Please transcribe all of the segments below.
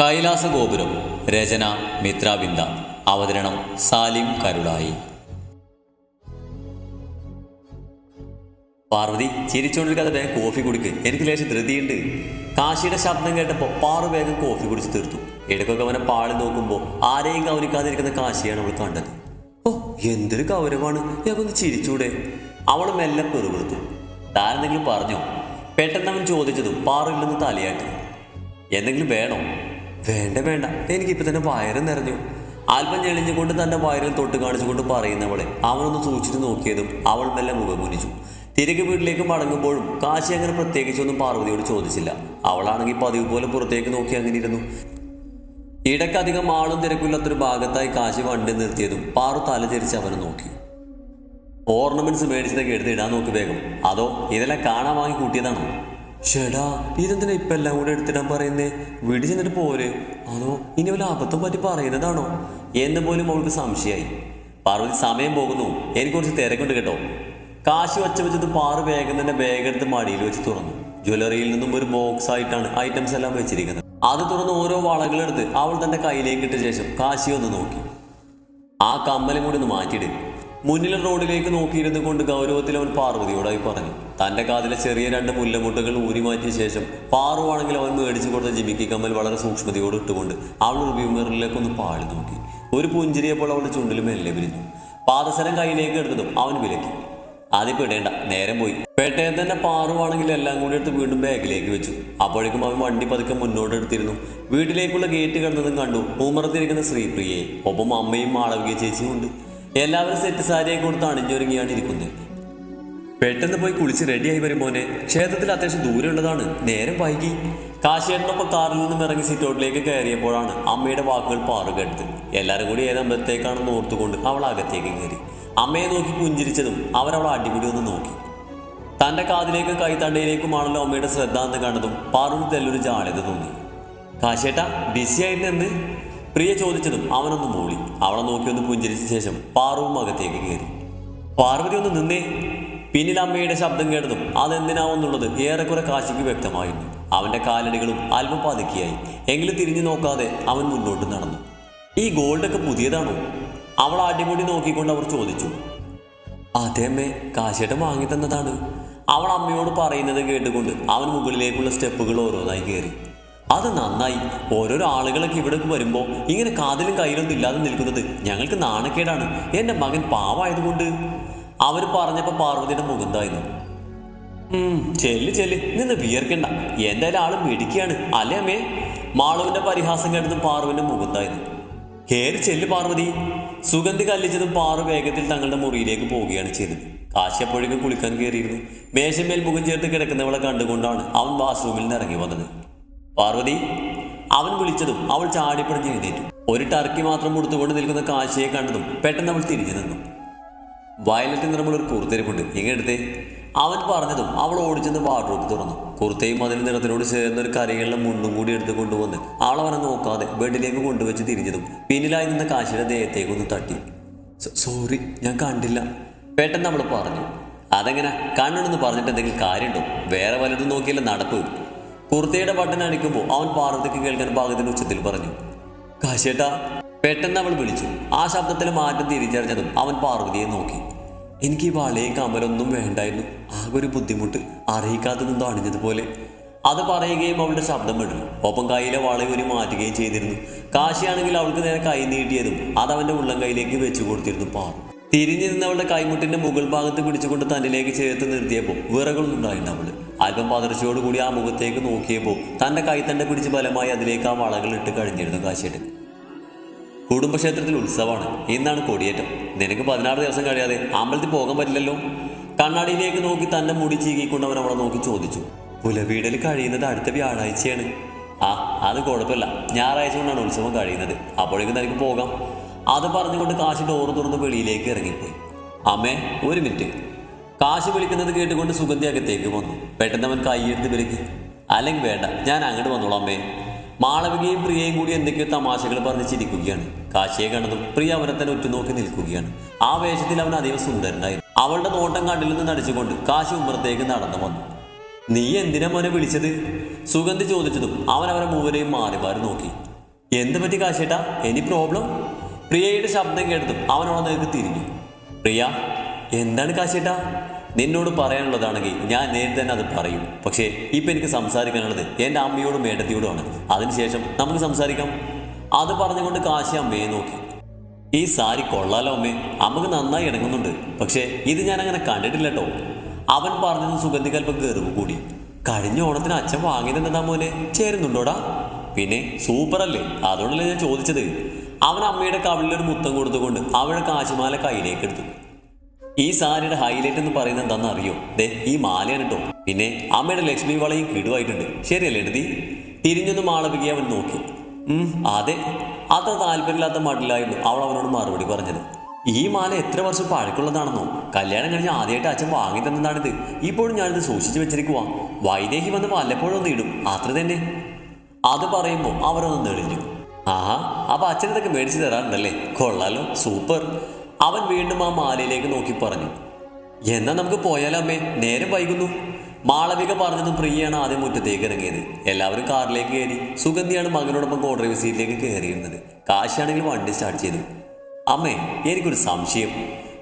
കൈലാസ ഗോപുരം രചന മിത്രാബിന്ദ അവതരണം സാലിം കരുളായി. പാർവതി ചിരിച്ചുകൊണ്ടിരിക്കാതെ വേഗം കോഫി കുടിക്ക്. എനിക്ക് ലേശം ധൃതിയുണ്ട്. കാശിയുടെ ശബ്ദം കേട്ടപ്പോൾ പാറു വേഗം കോഫി കുടിച്ച് തീർത്തു. ഇടയ്ക്കൊക്കെ അവനെ പാളി നോക്കുമ്പോൾ ആരെയും ഗൗനിക്കാതിരിക്കുന്ന കാശിയാണ് അവൾ കണ്ടത്. ഓ എന്തൊരു ഗൗരവമാണ് ഞങ്ങൾക്കൊന്ന് ചിരിച്ചൂടെ. അവൾ മെല്ലെ പെറുകൊടുത്തു താരെന്തെങ്കിലും പറഞ്ഞോ? പെട്ടെന്ന് അവൻ ചോദിച്ചതും പാറില്ലെന്ന് തലയാട്ടി. എന്തെങ്കിലും വേണോ? വേണ്ട വേണ്ട. എനിക്കിപ്പോൾ തന്നെ വയറ് നിറഞ്ഞു. അല്പം ഞെളിഞ്ഞുകൊണ്ട് തന്റെ വയറിൽ തൊട്ട് കാണിച്ചുകൊണ്ട് പറയുന്നവളെ അവനൊന്ന് സൂക്ഷിച്ചു നോക്കിയതും അവൾ മെല്ലെ മുഖമുനിച്ചു തിരികെ വീട്ടിലേക്ക് മടങ്ങുമ്പോഴും കാശി അങ്ങനെ പ്രത്യേകിച്ചൊന്നും പാർവതിയോട് ചോദിച്ചില്ല. അവളാണെങ്കിൽ പതിവ് പോലെ പുറത്തേക്ക് നോക്കി അങ്ങനെ ഇരുന്നു ഇടയ്ക്കധികം ആളും തിരക്കില്ലാത്തൊരു ഭാഗത്തായി കാശി വണ്ടി നിർത്തിയതും പാറു തല തിരിച്ച് അവനെ നോക്കി. ഓർണമെന്റ്സ് മേടിച്ചതൊക്കെ എടുത്ത് ഇടാൻ നോക്കി വേഗം. അതോ ഇതെല്ലാം കാണാൻ വാങ്ങി കൂട്ടിയതാണോ? ഷെടാ ഇതെന്തിനാ ഇപ്പൊ എല്ലാം കൂടെ എടുത്തിടാൻ പറയുന്നേ? വീട് ചെന്നിട്ട് പോരെ. അതോ ഇനി വല്ല അബദ്ധം പറ്റി പറയുന്നതാണോ? എന്ന് പോലും അവൾക്ക് സംശയമായി പാർവതി സമയം പോകുന്നു. എനിക്ക് കുറച്ച് തിരക്കുണ്ട് കേട്ടോ. കാശ് വച്ച വെച്ചത് പാറു വേഗം തന്നെ എടുത്ത് മടിയിൽ വെച്ച് തുറന്നു. ജ്വല്ലറിയിൽ നിന്നും ഒരു ബോക്സ് ആയിട്ടാണ് ഐറ്റംസ് എല്ലാം വെച്ചിരിക്കുന്നത്. അത് തുറന്ന് ഓരോ വളകളെടുത്ത് അവൾ തന്റെ കയ്യിലേക്ക് ഇട്ട ശേഷം കാശി ഒന്ന് നോക്കി. ആ കമ്മലും കൂടി ഒന്ന് മാറ്റിയിട്. മുന്നിലെ റോഡിലേക്ക് നോക്കിയിരുന്നു കൊണ്ട് ഗൗരവത്തിൽ അവൻ പാർവതിയോടായി പറഞ്ഞു. തന്റെ കാതിലെ ചെറിയ രണ്ട് മുല്ലമുട്ടുകൾ ഊരിമാറ്റിയ ശേഷം പാറുവാണെങ്കിൽ അവൻ മേടിച്ചു കൊടുത്ത ജിമിക്കി കമ്മൽ വളരെ സൂക്ഷ്മതയോട് ഇട്ടുകൊണ്ട് അവൾ റിവ്യൂമറിലേക്കൊന്ന് പാളി നോക്കി. ഒരു പുഞ്ചിരിയപ്പോൾ അവളുടെ ചുണ്ടിൽ മെല്ലെ വിരിഞ്ഞു. പാദസരം കയ്യിലേക്ക് എടുത്തതും അവൻ വിലക്കി. ആദ്യം ഇടേണ്ട നേരം പോയി. പേട്ടയം തന്നെ പാറുവാണെങ്കിൽ എല്ലാം കൂടി എടുത്ത് വീണ്ടും ബാഗിലേക്ക് വെച്ചു. അപ്പോഴേക്കും അവൻ വണ്ടി പതുക്കെ മുന്നോട്ട് എടുത്തിരുന്നു. വീട്ടിലേക്കുള്ള ഗേറ്റ് കണ്ടതും കണ്ടു ഉമ്മറത്തിരിക്കുന്ന ശ്രീപ്രിയയെ ഒപ്പം അമ്മയും മാളവിക ചേച്ചിയും ഉണ്ട്. എല്ലാവരും സെറ്റ് സാരിയൊക്കെ കൊടുത്ത് അണിഞ്ഞൊരുങ്ങിയാണ് ഇരിക്കുന്നത് പെട്ടെന്ന് പോയി കുളിച്ച് റെഡിയായി മോനെ. ക്ഷേത്രത്തിൽ അത്യാവശ്യം ദൂരമുള്ളതാണ് നേരം വൈകി. കാശേട്ടനൊപ്പം കാറിൽ നിന്നും ഇറങ്ങി സിറ്റൗട്ടിലേക്ക് കയറിയപ്പോഴാണ് അമ്മയുടെ വാക്കുകൾ പാറു കേട്ടത് എല്ലാവരും കൂടി ഏതമ്പലത്തേക്കാണെന്ന് ഓർത്തുകൊണ്ട് അവൾ അകത്തേക്ക് കയറി. അമ്മയെ നോക്കി പുഞ്ചിരിച്ചതും അവരവൾ അടിപിടി ഒന്ന് നോക്കി. തന്റെ കാതിലേക്കും കൈത്തണ്ടയിലേക്കുമാണല്ലോ അമ്മയുടെ ശ്രദ്ധ എന്ന് കണ്ടതും പാറുവിന് തെല്ലൊരു ജാളിത തോന്നി. കാശേട്ട ബിസി ആയിരുന്നെന്ന് പ്രിയ ചോദിച്ചതും അവനൊന്ന് മൂളി. അവളെ നോക്കി ഒന്ന് പുഞ്ചിരിച്ച ശേഷം പാറുവും അകത്തേക്ക് കയറി. പാർവതി ഒന്ന് നിന്നേ. പിന്നിൽ അമ്മയുടെ ശബ്ദം കേട്ടതും അതെന്തിനാവെന്നുള്ളത് ഏറെക്കുറെ കാശിക്ക് വ്യക്തമായിരുന്നു അവന്റെ കാലടികളും അല്പം പതുക്കിയായി. എങ്കിലും തിരിഞ്ഞു നോക്കാതെ അവൻ മുന്നോട്ട് നടന്നു. ഈ ഗോൾഡൊക്കെ പുതിയതാണോ? അവൾ അടിമുടി നോക്കിക്കൊണ്ട് അവർ ചോദിച്ചു. അതെ അമ്മേ കാശേട്ടൻ വാങ്ങി തന്നതാണ് അവൾ അമ്മയോട് പറയുന്നത് കേട്ടുകൊണ്ട് അവൻ മുകളിലേക്കുള്ള സ്റ്റെപ്പുകൾ ഓരോന്നായി കയറി. അത് നന്നായി. ഓരോരോ ആളുകളൊക്കെ ഇവിടേക്ക് വരുമ്പോൾ ഇങ്ങനെ കാതിലും കയ്യിലൊന്നും ഇല്ലാതെ നിൽക്കുന്നത് ഞങ്ങൾക്ക് നാണക്കേടാണ്. എന്റെ മകൻ പാവായതുകൊണ്ട്. അവർ പറഞ്ഞപ്പോൾ പാർവതിയുടെ മുഖന്തായിരുന്നു ചെല്ല് ചെല്ല് നിന്ന് വിയർക്കണ്ട. എന്തായാലും ആൾ മിടിക്കുകയാണ് അല്ലേ അമ്മേ? മാളുവിന്റെ പരിഹാസം കേട്ടതും പാറുവിന്റെ മുഖത്തായിരുന്നു കേറി ചെല്ല് പാർവതി? സുഗന്ധി കല്ലിച്ചതും പാറു വേഗത്തിൽ തങ്ങളുടെ മുറിയിലേക്ക് പോവുകയാണ് ചെയ്തത്. കാശിയപ്പോഴേക്കും കുളിക്കാൻ കയറിയിരുന്നു. മേശമേൽ മുഖം ചേർത്ത് കിടക്കുന്നവളെ കണ്ടുകൊണ്ടാണ് അവൻ വാഷ്റൂമിൽ നിന്ന് ഇറങ്ങി വന്നത്. പാർവതി അവൻ വിളിച്ചതും അവൾ ചാടിപ്പടഞ്ഞ് എഴുന്നേറ്റു. ഒരു ടർക്കി മാത്രം കൊടുത്തുകൊണ്ട് നിൽക്കുന്ന കാശിയെ കണ്ടതും പെട്ടെന്ന് അവൾ തിരിഞ്ഞു നിന്നു. വയലറ്റ് നിറമുള്ള ഒരു കുർത്തരിപ്പുണ്ട്. ഇങ്ങെടുത്തേ അവൻ പറഞ്ഞതും അവൾ ഓടിച്ചെന്ന് വാർഡ്രോബ് തുറന്നു. കുർത്തയും അതിൽ നിറത്തിനോട് ചേർന്ന ഒരു കരയുള്ള മുണ്ടും കൂടി എടുത്ത് കൊണ്ടുവന്ന് അവളവനെ നോക്കാതെ ബെഡിലേക്ക് കൊണ്ടുവച്ച് തിരിഞ്ഞതും പിന്നിലായി നിന്ന കാശിയുടെ ദേഹത്തേക്ക് ഒന്ന് തട്ടി സോറി ഞാൻ കണ്ടില്ല. പെട്ടെന്ന് അവൾ പറഞ്ഞു. അതെങ്ങനെ? കണ്ണുണ്ടെന്ന് പറഞ്ഞിട്ട് എന്തെങ്കിലും കാര്യമുണ്ടോ? വേറെ വലുതും നോക്കിയല്ല നടപ്പ് കുർത്തയുടെ ബട്ടൺ അടിക്കുമ്പോൾ അവൻ പാർവതിക്ക് കേൾക്കാൻ പാകത്തിന് ഉച്ചത്തിൽ പറഞ്ഞു കാശേട്ടാ പെട്ടെന്ന് അവൾ വിളിച്ചു. ആ ശബ്ദത്തിൽ മാറ്റം തിരിച്ചറിഞ്ഞതും അവൻ പാർവതിയെ നോക്കി. എനിക്ക് ഈ വളയും കമലൊന്നും വേണ്ടായിരുന്നു. ആകെ ഒരു ബുദ്ധിമുട്ട്. അറിയിക്കാതെ നിന്നും അണിഞ്ഞതുപോലെ. അത് പറയുകയും അവളുടെ ശബ്ദം വിടുന്നു ഒപ്പം കയ്യിലെ ഒരു മാറ്റുകയും ചെയ്തിരുന്നു. കാശിയാണെങ്കിൽ അവൾക്ക് നേരെ കൈ നീട്ടിയതും അത് അവന്റെ ഉള്ളം കൈയിലേക്ക് വെച്ചു കൊടുത്തിരുന്നു പാറു തിരിഞ്ഞു നിന്നവളുടെ കൈമുട്ടിന്റെ മുകൾ ഭാഗത്ത് പിടിച്ചുകൊണ്ട് തന്നിലേക്ക് ചേർത്ത് നിർത്തിയപ്പോൾ വിറകളൊന്നുണ്ടായിരുന്നു അവൾ. അല്പം പതർച്ചയോടുകൂടി ആ മുഖത്തേക്ക് നോക്കിയപ്പോൾ തന്റെ കൈത്തണ്ട പിടിച്ച് ബലമായി അതിലേക്ക് ആ വളകൾ ഇട്ട് കഴിഞ്ഞിരുന്നു കാശേട്ടൻ കുടുംബക്ഷേത്രത്തിൽ ഉത്സവമാണ്. ഇന്നാണ് കൊടിയേറ്റം. നിനക്ക് പതിനാറ് ദിവസം കഴിയാതെ അമ്പലത്തിൽ പോകാൻ പറ്റില്ലല്ലോ? കണ്ണാടിയിലേക്ക് നോക്കി തന്നെ മുടി ചീകിക്കൊണ്ട് അവൻ അവളെ നോക്കി ചോദിച്ചു. പുലവീടൽ കഴിയുന്നത് അടുത്ത വ്യാഴാഴ്ചയാണ്. ആ അത് കുഴപ്പമില്ല. ഞായറാഴ്ച കൊണ്ടാണ് ഉത്സവം കഴിയുന്നത്. അപ്പോഴേക്കും തനിക്ക് പോകാം. അത് പറഞ്ഞുകൊണ്ട് കാശി ഡോറ് തുറന്ന് വെളിയിലേക്ക് ഇറങ്ങിപ്പോയി. അമ്മേ ഒരു മിനിറ്റ്. കാശി വിളിക്കുന്നത് കേട്ടുകൊണ്ട് സുഗന്ധി അകത്തേക്ക് വന്നു. പെട്ടെന്ന് അവൻ കൈയെടുത്ത് വിലക്കി. അല്ലെങ്കിൽ വേണ്ട ഞാൻ അങ്ങോട്ട് വന്നോളാം അമ്മേ. മാളവികയും പ്രിയയും കൂടി എന്തൊക്കെയോ തമാശകൾ പറഞ്ഞ് ചിരിക്കുകയാണ്. കാശിയെ കണ്ടതും പ്രിയ അവനെ തന്നെ ഉറ്റുനോക്കി നിൽക്കുകയാണ്. ആ വേഷത്തിൽ അവൻ അതീവ സുന്ദരനായിരുന്നു. അവളുടെ നോട്ടം കണ്ടിൽ നിന്ന് നടിച്ചുകൊണ്ട് കാശി ഉമ്മറത്തേക്ക് നടന്നു വന്നു. നീ എന്തിനാ മോനെ വിളിച്ചത്? സുഗന്ധി ചോദിച്ചതും അവൻ അവരെ മൂവരെയും മാറി മാറി നോക്കി. എന്ത് പറ്റി കാശേട്ടാ എനി പ്രോബ്ലം പ്രിയയുടെ ശബ്ദം കേട്ടു അവനോട് നിനക്ക് തിരിഞ്ഞു. പ്രിയ എന്താണ് കാശേട്ടാ നിന്നോട് പറയാനുള്ളതാണെങ്കിൽ ഞാൻ നേരിട്ട് തന്നെ അത് പറയും. പക്ഷേ ഇപ്പം എനിക്ക് സംസാരിക്കാനുള്ളത് എന്റെ അമ്മയോടും ഏട്ടത്തിയോടുമാണ് അതിനുശേഷം നമുക്ക് സംസാരിക്കാം. അത് പറഞ്ഞുകൊണ്ട് കാശി അമ്മയെ നോക്കി. ഈ സാരി കൊള്ളാലോ അമ്മേ. അമ്മയ്ക്ക് നന്നായി ഇണങ്ങുന്നുണ്ട്. പക്ഷേ ഇത് ഞാൻ അങ്ങനെ കണ്ടിട്ടില്ല കേട്ടോ അവൻ പറഞ്ഞത് സുഗന്ധികൽപ്പം കയറുവ് കൂടി. കഴിഞ്ഞ ഓണത്തിന് അച്ഛൻ വാങ്ങിയതെന്താ മോനെ? ചേരുന്നുണ്ടോടാ? പിന്നെ സൂപ്പറല്ലേ? അതുകൊണ്ടല്ലേ ഞാൻ ചോദിച്ചത്. അവൻ അമ്മയുടെ കവിളിലൊരു മുത്തം കൊടുത്തുകൊണ്ട് അവളുടെ കാശുമാല കയ്യിലേക്ക് എടുത്തു. ഈ സാരിയുടെ ഹൈലൈറ്റ് എന്ന് പറയുന്നത് എന്താണെന്ന് അറിയോ? ദേ ഈ മാലയാണ് കേട്ടോ പിന്നെ അമ്മയുടെ ലക്ഷ്മി വളയും കിടുവായിട്ടുണ്ട്. ശരിയല്ലേ എടുത്തി? തിരിഞ്ഞൊന്ന് മാളവികയെ അവൻ നോക്കി. അതെ അത്ര താല്പര്യമില്ലാത്ത മടിലായിരുന്നു അവൾ അവനോട് മറുപടി പറഞ്ഞത്. ഈ മാല എത്ര വർഷം പഴക്കമുള്ളതാണെന്നോ? കല്യാണം കഴിഞ്ഞ് ആദ്യമായിട്ട് അച്ഛൻ വാങ്ങി തന്നതാണിത്. ഇപ്പോഴും ഞാനിത് സൂക്ഷിച്ചു വെച്ചിരിക്കുവാ. വൈദേഹി വന്ന് വല്ലപ്പോഴും ഒന്ന് ഇടും. അത്ര തന്നെ അത് പറയുമ്പോൾ അവരൊന്ന് തെളിഞ്ഞു ആഹാ അപ്പൊ അച്ഛൻ ഇതൊക്കെ മേടിച്ചു തരാറുണ്ടല്ലേ? കൊള്ളാലോ സൂപ്പർ. അവൻ വീണ്ടും ആ മാലയിലേക്ക് നോക്കി പറഞ്ഞു. എന്നാ നമുക്ക് പോയാലോ അമ്മേ? നേരം വൈകുന്നു. മാളവിക പറഞ്ഞതും പ്രിയയാണ് ആദ്യം മുറ്റത്തേക്ക് ഇറങ്ങിയത്. എല്ലാവരും കാറിലേക്ക് കയറി. സുഗന്ധിയാണ് മകനോടൊപ്പം കോ ഡ്രൈവർ സീറ്റിലേക്ക് കയറിയിരുന്നത്. കാശാണെങ്കിൽ വണ്ടി സ്റ്റാർട്ട് ചെയ്തു. അമ്മേ എനിക്കൊരു സംശയം.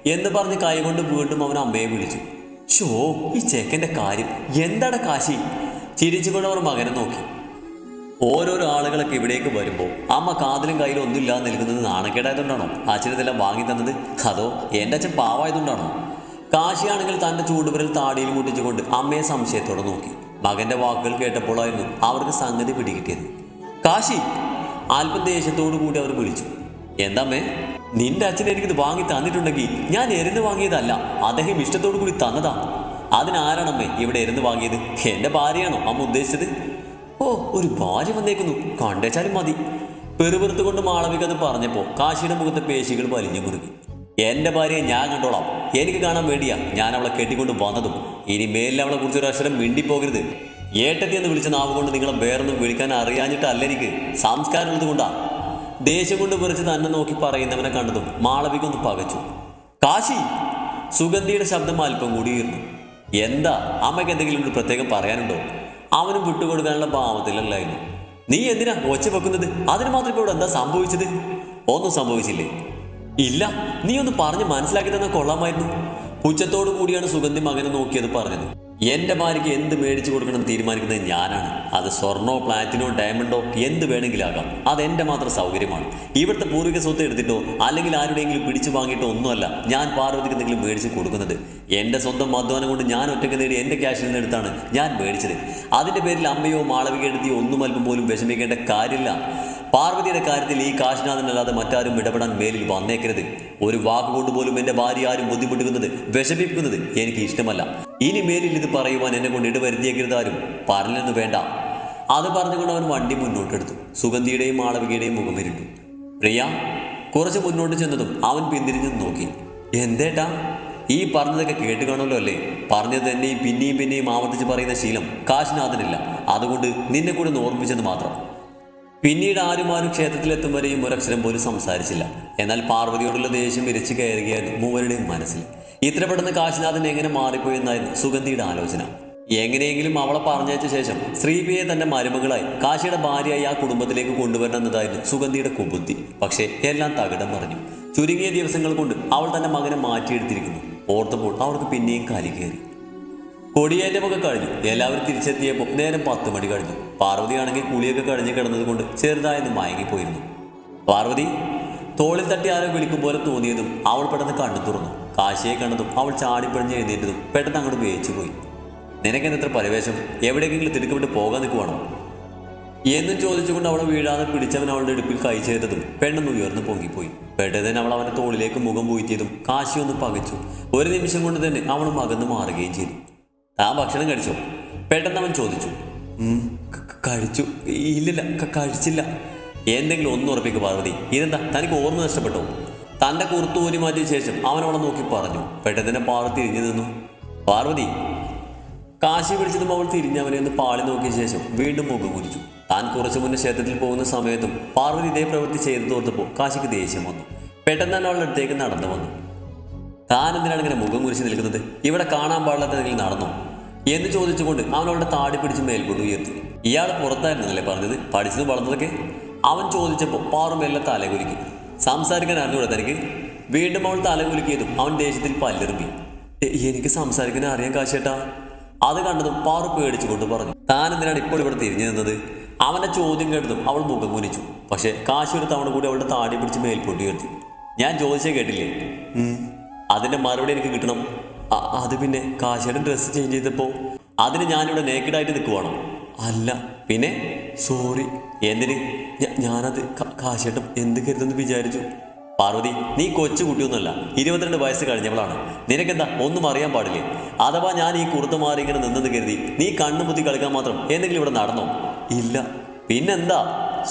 എന്ന് പറഞ്ഞ് കൈ കൊണ്ട് വീണ്ടും അവൻ അമ്മയെ വിളിച്ചു. ഷോ ഈ ചെക്കന്റെ കാര്യം. എന്താണ് കാശി? ചിരിച്ചുകൊണ്ട് അവർ മകനെ നോക്കി. ഓരോരോ ആളുകളൊക്കെ ഇവിടേക്ക് വരുമ്പോൾ അമ്മ കാതിലും കയ്യിലും ഒന്നുമില്ലാതെ നിൽക്കുന്നത് നാണക്കേടായതുകൊണ്ടാണോ? അച്ഛനതെല്ലാം വാങ്ങി തന്നത്? അതോ എന്റെ അച്ഛൻ പാവായതുകൊണ്ടാണോ? കാശിയാണെങ്കിൽ തന്റെ ചൂണ്ടുവിരൽ താടിയിൽ മുട്ടിച്ചുകൊണ്ട് അമ്മയെ സംശയത്തോടെ നോക്കി. മകന്റെ വാക്കുകൾ കേട്ടപ്പോഴായിരുന്നു അവർക്ക് സംഗതി പിടികിട്ടിയത്. കാശി അല്പം കൂടി അവർ വിളിച്ചു. എന്താമ്മേ നിന്റെ അച്ഛൻ എനിക്കിത് വാങ്ങി തന്നിട്ടുണ്ടെങ്കിൽ ഞാൻ എരുന്ന് വാങ്ങിയതല്ല അദ്ദേഹം ഇഷ്ടത്തോടു കൂടി തന്നതാ. അതിനാരാണമ്മേ ഇവിടെ എരുന്ന് വാങ്ങിയത്? എന്റെ ഭാര്യയാണോ അമ്മ ഉദ്ദേശിച്ചത്? ഓ ഒരു ഭാര്യ വന്നേക്കുന്നു. കണ്ടേച്ചാലും മതി. പെറുപെറുത്തുകൊണ്ട് മാളവിക അത് പറഞ്ഞപ്പോ കാശിയുടെ മുഖത്തെ പേശികൾ വലിഞ്ഞു മുറുകി എന്റെ ഭാര്യയെ ഞാൻ കണ്ടോളാം. എനിക്ക് കാണാൻ വേണ്ടിയാ ഞാൻ അവളെ കെട്ടിക്കൊണ്ട് വന്നതും. ഇനി മേലിൽ അവളെ കുറിച്ച് ഒരു അക്ഷരം മിണ്ടിപ്പോകരുത്. ഏട്ടത്തി എന്ന് വിളിച്ച നാവ് കൊണ്ട് നിങ്ങളെ വേറൊന്നും വിളിക്കാൻ അറിയാഞ്ഞിട്ടല്ല എനിക്ക്. സംസ്കാരം ഉള്ളതുകൊണ്ടാ ദേഷ്യം കൊണ്ട് വിറച്ച് തന്നെ നോക്കി പറയുന്നവനെ കണ്ടതും മാളവിക ഒന്ന് പകച്ചു. കാശി! സുഗന്ധിയുടെ ശബ്ദം അല്പം കൂടിയിരുന്നു. എന്താ? അമ്മയ്ക്ക് എന്തെങ്കിലും ഒരു പ്രത്യേകം പറയാനുണ്ടോ? അവനും വിട്ടുകൊടുക്കാനുള്ള ഭാവത്തിലല്ലായിരുന്നു നീ എന്തിനാ ഒച്ച വെക്കുന്നത്? അതിന് മാത്രം ഇപ്പോൾ എന്താ സംഭവിച്ചത്? ഒന്നും സംഭവിച്ചില്ലേ? ഇല്ല. നീ ഒന്ന് പറഞ്ഞ് മനസ്സിലാക്കി തന്നെ കൊള്ളാമായിരുന്നു. പുച്ഛത്തോടു കൂടിയാണ് സുഗന്ധി മകനെ നോക്കിയത് പറഞ്ഞത്. എന്റെ ഭാര്യയ്ക്ക് എന്ത് മേടിച്ചു കൊടുക്കണം തീരുമാനിക്കുന്നത് ഞാനാണ്. അത് സ്വർണോ പ്ലാറ്റിനോ ഡയമണ്ടോ എന്ത് വേണമെങ്കിലാകാം. അത് എന്റെ മാത്രം സൗകര്യമാണ്. ഇവിടുത്തെ പൂർവിക സ്വത്ത് എടുത്തിട്ടോ അല്ലെങ്കിൽ ആരുടെയെങ്കിലും പിടിച്ചു വാങ്ങിയിട്ടോ ഒന്നുമല്ല ഞാൻ പാർവതിക്ക് എന്തെങ്കിലും മേടിച്ച് കൊടുക്കുന്നത്. എന്റെ സ്വന്തം അധ്വാനം കൊണ്ട് ഞാൻ ഒറ്റയ്ക്ക് നേടി എന്റെ ക്യാഷിൽ നിന്ന് എടുത്താണ് ഞാൻ മേടിച്ചത്. അതിന്റെ പേരിൽ അമ്മയോ മാളവിക എഴുതിയോ ഒന്നും അല്പം പോലും വിഷമിക്കേണ്ട കാര്യമില്ല. പാർവതിയുടെ കാര്യത്തിൽ ഈ കാശിനാഥനല്ലാതെ മറ്റാരും ഇടപെടാൻ മേലിൽ വന്നേക്കരുത്. ഒരു വാക്കുകൊണ്ട് പോലും എന്റെ ഭാര്യ ആരും ബുദ്ധിമുട്ടുന്നത് വിഷമിപ്പിക്കുന്നത് എനിക്ക് ഇഷ്ടമല്ല. ഇനി മേലിൽ ഇത് പറയുവാൻ എന്നെ കൊണ്ട് ഇടവരുത്തിയേക്കരുത് ആരും. പറഞ്ഞെന്ന് വേണ്ട. അത് പറഞ്ഞുകൊണ്ട് അവൻ വണ്ടി മുന്നോട്ടെടുത്തു. സുഗന്ധിയുടെയും മാളവികയുടെയും മുഖം ഇരുട്ടു പ്രിയ കുറച്ച് മുന്നോട്ട് ചെന്നതും അവൻ പിന്തിരിഞ്ഞു നോക്കി. എന്തേട്ടാ? ഈ പറഞ്ഞതൊക്കെ കേട്ട് കാണുമല്ലോ അല്ലേ? പറഞ്ഞത് തന്നെയും പിന്നെയും പിന്നെയും ആവർത്തിച്ച് പറയുന്ന ശീലം കാശിനാഥനില്ല. അതുകൊണ്ട് നിന്നെ കൂടെ ഒന്ന് ഓർമ്മിച്ചത് മാത്രം. പിന്നീട് ആരും ആരും ക്ഷേത്രത്തിലെത്തും വരെയും ഒരക്ഷരം പോലും സംസാരിച്ചില്ല. എന്നാൽ പാർവതിയോടുള്ള ദേഷ്യം വിരച്ചു കയറുകയായിരുന്നു മൂവരുടെയും മനസ്സിൽ. ഇത്ര പെട്ടെന്ന് കാശിനാഥൻ എങ്ങനെ മാറിപ്പോയി എന്നായിരുന്നു സുഗന്ധിയുടെ ആലോചന. എങ്ങനെയെങ്കിലും അവളെ പറഞ്ഞയച്ച ശേഷം ശ്രീപിയെ തന്റെ മരുമകളായി കാശിയുടെ ഭാര്യയായി ആ കുടുംബത്തിലേക്ക് കൊണ്ടുവരണം എന്നതായിരുന്നു സുഗന്ധിയുടെ കുബുദ്ധി. പക്ഷേ എല്ലാം തകിടം പറഞ്ഞു ചുരുങ്ങിയ ദിവസങ്ങൾ കൊണ്ട് അവൾ തന്റെ മകനെ മാറ്റിയെടുത്തിരിക്കുന്നു. ഓർത്തപ്പോൾ അവൾക്ക് പിന്നെയും കാലി കയറി. കൊടിയേറ്റമൊക്കെ കഴിഞ്ഞു. എല്ലാവരും തിരിച്ചെത്തിയപ്പോൾ നേരം പത്ത് മണി കഴിഞ്ഞു. പാർവതിയാണെങ്കിൽ കുളിയൊക്കെ കഴിഞ്ഞ് കിടന്നത് കൊണ്ട് ചെറുതായെന്ന് മയങ്ങിപ്പോയിരുന്നു. പാർവതി തോളിൽ തട്ടി ആരോ വിളിക്കും പോലെ തോന്നിയതും അവൾ പെട്ടെന്ന് കണ്ണു തുറന്നു. കാശിയെ കണ്ടതും അവൾ ചാടിപ്പഴിഞ്ഞ് എഴുന്നേറ്റതും പെട്ടെന്ന് അങ്ങോട്ട് വേച്ചു പോയി. നിനക്കെന്തത്ര പരിവേശം എവിടേക്കെങ്കിലും തിടുക്കപ്പെട്ട് പോകാൻ നിൽക്കുവാണോ? എന്നും ചോദിച്ചുകൊണ്ട് അവളെ വീഴാതെ പിടിച്ചവൻ അവളുടെ ഇടുപ്പിൽ കൈ ചെയ്തതും പെണ്ണെന്ന് ഉയർന്നു പൊങ്ങിപ്പോയി. പെട്ടെന്ന് അവൾ അവന്റെ തോളിലേക്ക് മുഖം പൂറ്റിയതും കാശി ഒന്ന് പകച്ചു. ഒരു നിമിഷം കൊണ്ട് തന്നെ അവളും അകന്ന് മാറുകയും ചെയ്തു. താൻ ഭക്ഷണം കഴിച്ചോ? പെട്ടെന്ന് അവൻ ചോദിച്ചു. "ഉം, ക- ക- കഴിച്ചു. ഇല്ലില്ല കഴിച്ചില്ല. എന്തെങ്കിലും ഒന്നുറപ്പിക്കും പാർവതി. ഇതെന്താ? തനിക്ക് ഓർമ്മ നഷ്ടപ്പെട്ടോ? തന്റെ കുറുത്തു ഊരി മാറ്റിയ ശേഷം അവൻ അവളെ നോക്കി പറഞ്ഞു പെട്ടെന്ന് പാറു തിരിഞ്ഞു നിന്നു. പാർവതി. കാശി പിടിച്ചതും അവൾ തിരിഞ്ഞ് അവനെ ഒന്ന് പാളി നോക്കിയ ശേഷം വീണ്ടും മുഖം കുരിച്ചു താൻ കുറച്ചു മുന്നേ ക്ഷേത്രത്തിൽ പോകുന്ന സമയത്തും പാർവതി ഇതേ പ്രവൃത്തി ചെയ്തു തോർത്തപ്പോൾ കാശിക്ക് ദേഷ്യം വന്നു. പെട്ടെന്ന് തന്നെ അവളുടെ അടുത്തേക്ക് നടന്നു വന്നു. താൻ എന്തിനാണ് ഇങ്ങനെ മുഖം കുരിച്ച് നിൽക്കുന്നത്? ഇവിടെ കാണാൻ പാടില്ലാത്ത നടന്നു? എന്ന് ചോദിച്ചുകൊണ്ട് അവൻ അവളുടെ താടി പിടിച്ച് മേൽക്കൊണ്ട് ഉയർത്തി. ഇയാൾ പുറത്തായിരുന്നല്ലേ പറഞ്ഞത്? പഠിച്ചത് വളർന്നതൊക്കെ? അവൻ ചോദിച്ചപ്പോൾ പാറും എല്ലാം തലകുലുക്കി. സംസാരിക്കാൻ അറിഞ്ഞൂടെ തനിക്ക്. വീണ്ടും അവൾ തലകുലുക്കിയതും അവൻ ദേഷ്യത്തിൽ പല്ലെറുമ്പി "എ- എനിക്ക് സംസാരിക്കാൻ അറിയാൻ കാശേട്ടാ അത് കണ്ടതും പാറു പേടിച്ചുകൊണ്ട് പറഞ്ഞു. താൻ എന്തിനാണ് ഇപ്പോൾ ഇവിടെ തിരിഞ്ഞു നിന്നത്? അവന്റെ ചോദ്യം കേട്ടതും അവൾ മുഖം കുനിച്ചു. പക്ഷെ കാശി ഒരു തവണ കൂടി അവളുടെ താടി പിടിച്ച് മേൽപോട്ടി ഉയർത്തി. ഞാൻ ചോദിച്ചേ കേട്ടില്ലേ. അതിന്റെ മറുപടി എനിക്ക് കിട്ടണം. അത് പിന്നെ കാശിയുടെ ഡ്രസ്സ് ചേഞ്ച് ചെയ്തപ്പോ അതിന് ഞാനിവിടെ നേക്കഡായിട്ട് നിൽക്കുവാണോ? അല്ല പിന്നെ? സോറി. എന്തിന്? ഞാനത് കാശേട്ടം എന്ത് കരുതെന്ന് വിചാരിച്ചു. പാർവതി നീ കൊച്ചു കുട്ടിയൊന്നുമല്ല. ഇരുപത്തിരണ്ട് വയസ്സ് കഴിഞ്ഞവളാണ്. നിനക്കെന്താ? ഒന്നും അറിയാൻ പാടില്ലേ? അഥവാ ഞാൻ ഈ കുറുത്ത് മാറി ഇങ്ങനെ നിന്നെന്ന് കരുതി നീ കണ്ണുമുത്തി കളിക്കാൻ മാത്രം എന്തെങ്കിലും ഇവിടെ നടന്നോ? ഇല്ല. പിന്നെന്താ?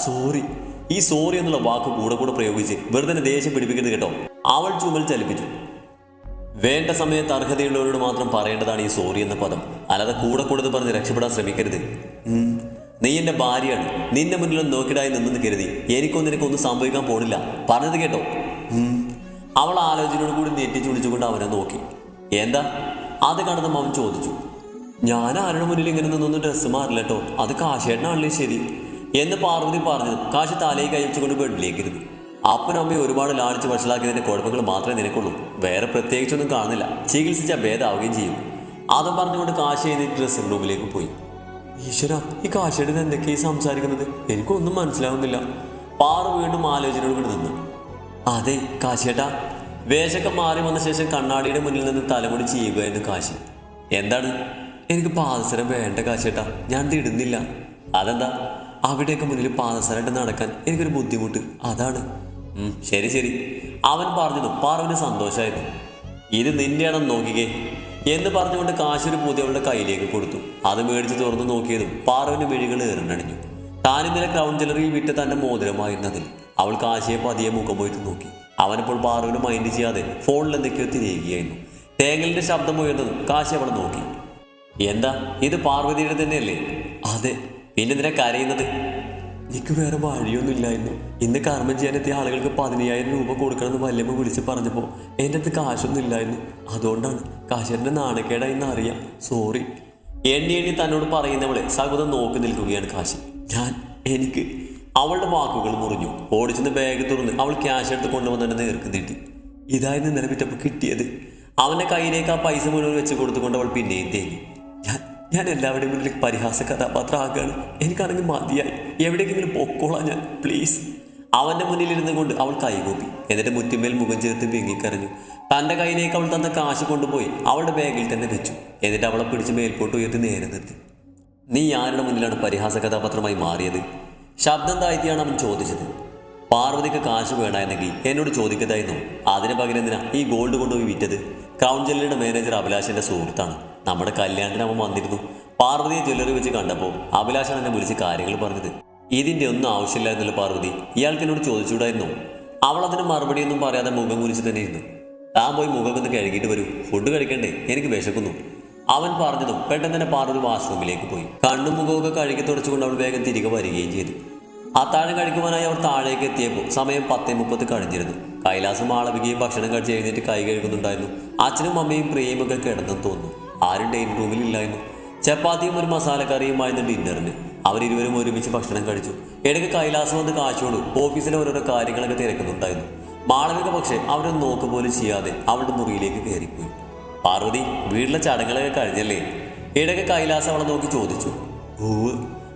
സോറി. ഈ സോറി എന്നുള്ള വാക്ക് കൂടെ കൂടെ പ്രയോഗിച്ച് വെറുതെ ദേഷ്യം പിടിപ്പിക്കരുത് കേട്ടോ. അവൾ ചുമൽ ചലിപ്പിച്ചു. വേണ്ട സമയത്ത് അർഹതയുള്ളവരോട് മാത്രം പറയേണ്ടതാണ് ഈ സോറി എന്ന പദം. അല്ലാതെ കൂടെ കൂടുതൽ പറഞ്ഞ് രക്ഷപ്പെടാൻ ശ്രമിക്കരുത്. നീ എന്റെ ഭാര്യയാണ്. നിന്റെ മുന്നിലൊന്ന് നോക്കിടായി നിന്നെന്ന് കരുതി. എനിക്കൊന്നും നിനക്കൊന്നും സംഭവിക്കാൻ പോണില്ല. പറഞ്ഞത് കേട്ടോ. അവൾ ആലോചനയോട് കൂടി നെറ്റി ചുളിച്ചുകൊണ്ട് അവനെ നോക്കി. എന്താ? അത് കണ്ടതും അവൻ ചോദിച്ചു. ഞാൻ ആരുടെ മുന്നിൽ ഇങ്ങനെ നിന്നൊന്നും ഡ്രസ്സ് മാറില്ല കേട്ടോ അത് കാശേട്ടനാണല്ലേ ശരി. എന്ന് പാർവതി പറഞ്ഞത് കാശി തലയിൽ കഴിച്ചുകൊണ്ട് ബെഡിലേക്ക് ഇരുന്നു. അപ്പനും അമ്മയും ഒരുപാട് ലാളിച്ച് വഷളാക്കിയതിന്റെ കുഴപ്പങ്ങൾ മാത്രമേ നിനക്കുള്ളൂ. വേറെ പ്രത്യേകിച്ചൊന്നും കാണുന്നില്ല. ചികിത്സിച്ച ഭേദമാവുകയും ചെയ്യും. അതും പറഞ്ഞുകൊണ്ട് കാശി എഴുതി ഡ്രസ്സിംഗ് റൂമിലേക്ക് പോയി. ഈശ്വര ഈ കാശിയുടെ എന്തൊക്കെയായി സംസാരിക്കുന്നത്? എനിക്കൊന്നും മനസ്സിലാവുന്നില്ല. പാറു വീണ്ടും ആലോചനയോട് കൂടി നിന്നു. അതെ കാശിയേട്ടാ വേഷമൊക്കെ മാറി വന്ന ശേഷം കണ്ണാടിയുടെ മുന്നിൽ നിന്ന് തലമുടി ചെയ്യുക എന്ന് കാശി. എന്താണ്? എനിക്ക് പാദസരം വേണ്ട കാശേട്ടാ ഞാൻ തിടുന്നില്ല അതെന്താ? അവിടെയൊക്കെ മുന്നിൽ പാദസരമായിട്ട് നടക്കാൻ എനിക്കൊരു ബുദ്ധിമുട്ട്. അതാണ്. ശരി ശരി. അവൻ പറഞ്ഞതും പാറുവിന് സന്തോഷമായിരുന്നു. ഇത് നിന്റെയാണെന്ന് നോക്കിക്കേ. എന്ന് പറഞ്ഞുകൊണ്ട് കാശൊരു പൂതി അവളുടെ കയ്യിലേക്ക് കൊടുത്തു. അത് മേടിച്ച് തുറന്നു നോക്കിയതും പാറുവിന്റെ മെഴികൾ ഏറിനടിഞ്ഞു താൻ നില ക്രൗൺ ജ്വല്ലറിയിൽ വിറ്റ തന്റെ മോതിരമായിരുന്നതിൽ അവൾ കാശിയെ പതിയെ മുഖം പോയിട്ട് നോക്കി. അവനപ്പോൾ പാറുവിന് മൈൻഡ് ചെയ്യാതെ ഫോണിൽ എന്തൊക്കെയോ തിരിയുകയായിരുന്നു. തേങ്ങലിന്റെ ശബ്ദം ഉയർന്നതും കാശി അവളെ നോക്കി. എന്താ? ഇത് പാർവതിയുടെ തന്നെയല്ലേ? അതെ. പിന്നെ നിന്നെ കരയുന്നത്? എനിക്ക് വേറെ വഴിയൊന്നുമില്ലായിരുന്നു. ഇന്ന് കർമ്മം ചെയ്യാനെത്തിയ ആളുകൾക്ക് പതിനയ്യായിരം രൂപ കൊടുക്കണമെന്ന് വല്യമ്മ വിളിച്ച് പറഞ്ഞപ്പോൾ എന്റെ അടുത്ത് കാശൊന്നും ഇല്ലായിരുന്നു. അതുകൊണ്ടാണ് കാശേരന്റെ നാണക്കേടായിന്ന് അറിയാം സോറി എണ്ണി എണ്ണി തന്നോട് പറയുന്നവളെ സകുതം നോക്കി നിൽക്കുകയാണ് കാശി. ഞാൻ എനിക്ക് അവളുടെ വാക്കുകൾ മുറിഞ്ഞു. ഓടിച്ചെന്ന് ബാഗ് തുറന്ന് അവൾ ക്യാഷ് എടുത്ത് കൊണ്ടുവന്ന് നേർക്ക് നീട്ടി. ഇതായിരുന്നു നിലവിറ്റപ്പോൾ കിട്ടിയത്. അവന്റെ കയ്യിലേക്ക് ആ പൈസ മുഴുവൻ വെച്ച് കൊടുത്തുകൊണ്ട് അവൾ പിന്നെയും തേങ്ങി. ഞാൻ എല്ലാവരുടെയും മുന്നിൽ പരിഹാസ കഥാപാത്രമാകാണ്. എനിക്കാണെങ്കിൽ മതിയായി. എവിടേക്കെങ്കിലും പൊക്കോളാം ഞാൻ പ്ലീസ്. അവന്റെ മുന്നിലിരുന്നു കൊണ്ട് അവൾ കൈകൂപ്പി. എന്നിട്ട് മുറ്റിമേൽ മുഖം ചേർത്ത് വെങ്ങിക്കറിഞ്ഞു തന്റെ കയ്യിലേക്ക് അവൾ തന്ന കാശ് കൊണ്ടുപോയി അവളുടെ ബാഗിൽ തന്നെ വെച്ചു. എന്നിട്ട് അവളെ പിടിച്ച് മേൽപോട്ട് ഉയർത്തി നേരെ നിർത്തി. നീ ആരുടെ മുന്നിലാണ് പരിഹാസ കഥാപാത്രമായി മാറിയത്? ശബ്ദം താഴ്ത്തിയാണ് അവൻ ചോദിച്ചത്. പാർവതിക്ക് കാശ് വേണമായിരുന്നെങ്കിൽ എന്നോട് ചോദിക്കതായിരുന്നു. അതിന് പകരം എന്തിനാ ഈ ഗോൾഡ് കൊണ്ടുപോയി വിറ്റത്? കൗൺസിലിന്റെ മാനേജർ അഭിലാഷിന്റെ സുഹൃത്താണ്. നമ്മുടെ കല്യാണത്തിന് അവൻ വന്നിരുന്നു. പാർവതിയെ ജ്വല്ലറി വെച്ച് കണ്ടപ്പോൾ അഭിലാഷാണ് എന്നെ വിളിച്ച് കാര്യങ്ങൾ പറഞ്ഞത്. ഇതിന്റെ ഒന്നും ആവശ്യമില്ല എന്നുള്ള പാർവതി ഇയാൾക്ക് എന്നോട് ചോദിച്ചുകൂടായിരുന്നു. അവൾ അതിന് മറുപടിയൊന്നും പറയാതെ മുഖം കുരിച്ച് തന്നെ ഇരുന്നു. താൻ പോയി മുഖം ഒന്ന് കഴുകിയിട്ട് വരൂ. ഫുഡ് കഴിക്കണ്ടേ? എനിക്ക് വിശക്കുന്നു. അവൻ പറഞ്ഞതും പെട്ടെന്ന് തന്നെ പാർവതി വാഷ്റൂമിലേക്ക് പോയി. കണ്ണും മുഖമൊക്കെ കഴുകി തുടച്ചുകൊണ്ട് അവൾ വേഗം തിരികെ വരികയും ചെയ്തു. അത്താഴം കഴിക്കുവാനായി അവർ താഴേക്ക് എത്തിയപ്പോൾ സമയം പത്തേ മുപ്പത്ത് കഴിഞ്ഞിരുന്നു. കൈലാസം ആളവികയും ഭക്ഷണം കഴിച്ച് എഴുന്നേറ്റ് കൈ കഴുകുന്നുണ്ടായിരുന്നു. അച്ഛനും അമ്മയും പ്രിയയും ഒക്കെ കിടന്നു തോന്നുന്നു. ആരും ഡൈനിങ് റൂമിൽ ഇല്ലായിരുന്നു. ചപ്പാത്തിയും ഒരു മസാലക്കറിയുമായിരുന്നു ഡിന്നറിന് അവരിരുവരും ഒരുമിച്ച് ഭക്ഷണം കഴിച്ചു. ഇടയ്ക്ക് കൈലാസം വന്ന് കാശോട് ഓഫീസിലെ ഓരോരോ കാര്യങ്ങളൊക്കെ തിരക്കുന്നുണ്ടായിരുന്നു. മാളവിക പക്ഷേ അവരെ നോക്ക് പോലും ചെയ്യാതെ അവളുടെ മുറിയിലേക്ക് കയറിപ്പോയി. പാർവതി വീട്ടിലെ ചടങ്ങുകളൊക്കെ കഴിഞ്ഞല്ലേ? ഇടയ്ക്ക് കൈലാസം അവളെ നോക്കി ചോദിച്ചു. ഓവ്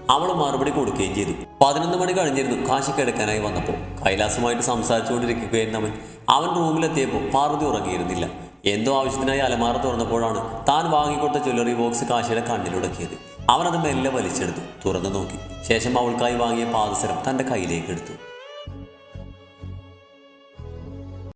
അവൾ മറുപടി കൊടുക്കുകയും ചെയ്തു. പതിനൊന്ന് മണി കഴിഞ്ഞിരുന്നു കാശി കിടക്കാനായി വന്നപ്പോൾ. കൈലാസമായിട്ട് സംസാരിച്ചുകൊണ്ടിരിക്കുകയായിരുന്നു അവൻ അവൻ റൂമിലെത്തിയപ്പോൾ പാർവതി ഉറങ്ങിയിരുന്നില്ല. എന്തോ ആവശ്യത്തിനായി അലമാറ തുറന്നപ്പോഴാണ് താൻ വാങ്ങിക്കൊടുത്ത ജ്വല്ലറി ബോക്സ് കാശിയുടെ കണ്ണിലുടക്കിയത്. അവനത് മെല്ലെ വലിച്ചെടുത്തു തുറന്നു നോക്കി. ശേഷം അവൾക്കായി വാങ്ങിയ പാദസരം തന്റെ കയ്യിലേക്ക് എടുത്തു.